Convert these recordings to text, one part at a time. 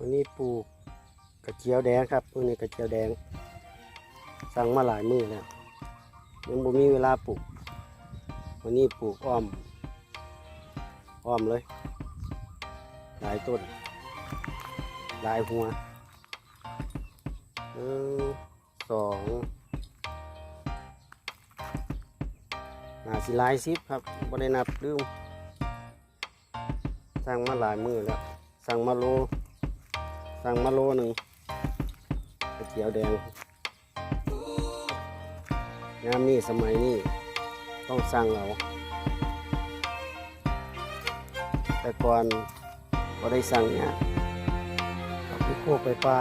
วันนี้ปลูกกระเจียวแดงครับวันนี้กระเจียวแดง สั่งมาหลายมือแล้วยังบ่มีเวลาปลูก วันนี้ปลูกอ้อม อ้อมเลย หลายต้น หลายหัวหนึ่งสองหาสิลายสิบครับบ่ได้นับลืมสั่งมาหลายมือแล้วสั่งมาโล สั่งมาโลหนึ่งเจียวแดงงามนี่สมัยนี้ต้องสั่งเอาแต่ก่อนก็ได้สั่งเนี่ยเอาไปโคกไปปลา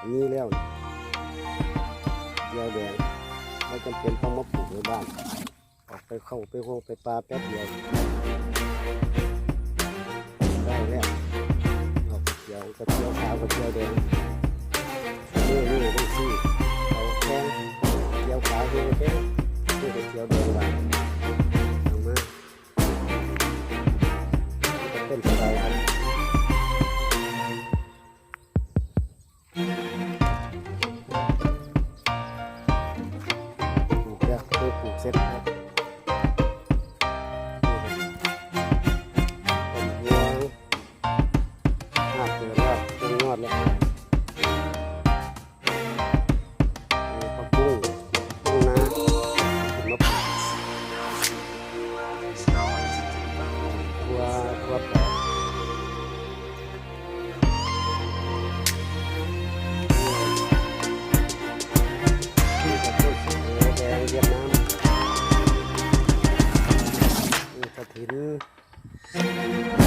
อันนี้แล้วนี่เจียวแดงไม่จำเป็นต้องมาปลูกในบ้านออกไปเข้าไปโคกไปปลาแป๊บเดียวได้แล้ว ยวขาวกระเจียวแดงนี่นี่ได้ซี่เอาแดงเจียวขาวคือแดงนี่กระเจียวแดงหวานเอามาต้นสะเดาครับปลูกแล้วเคยปลูกเสร็จ หิน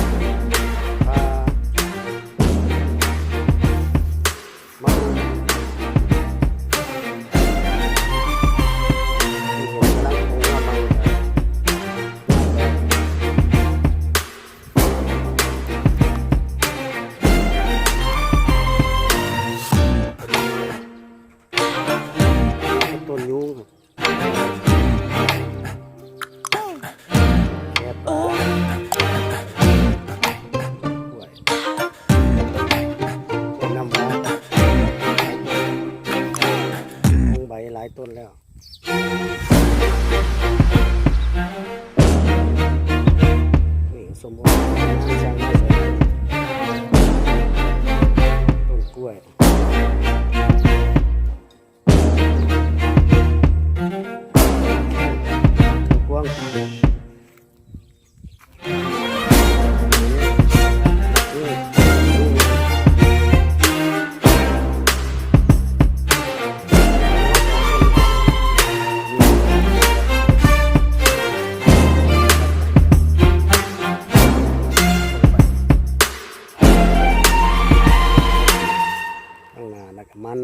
มัน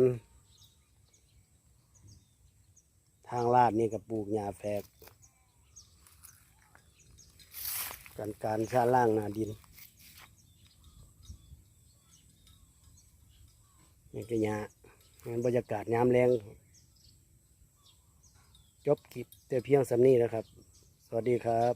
ทางลาดนี่ก็ปลูกหญ้าแฝกการการชาล่างนาดินนี่ก็หญ้างานบรรยากาศยามแรงจบคลิปแต่เพียงสำนี้นะครับ สวัสดีครับ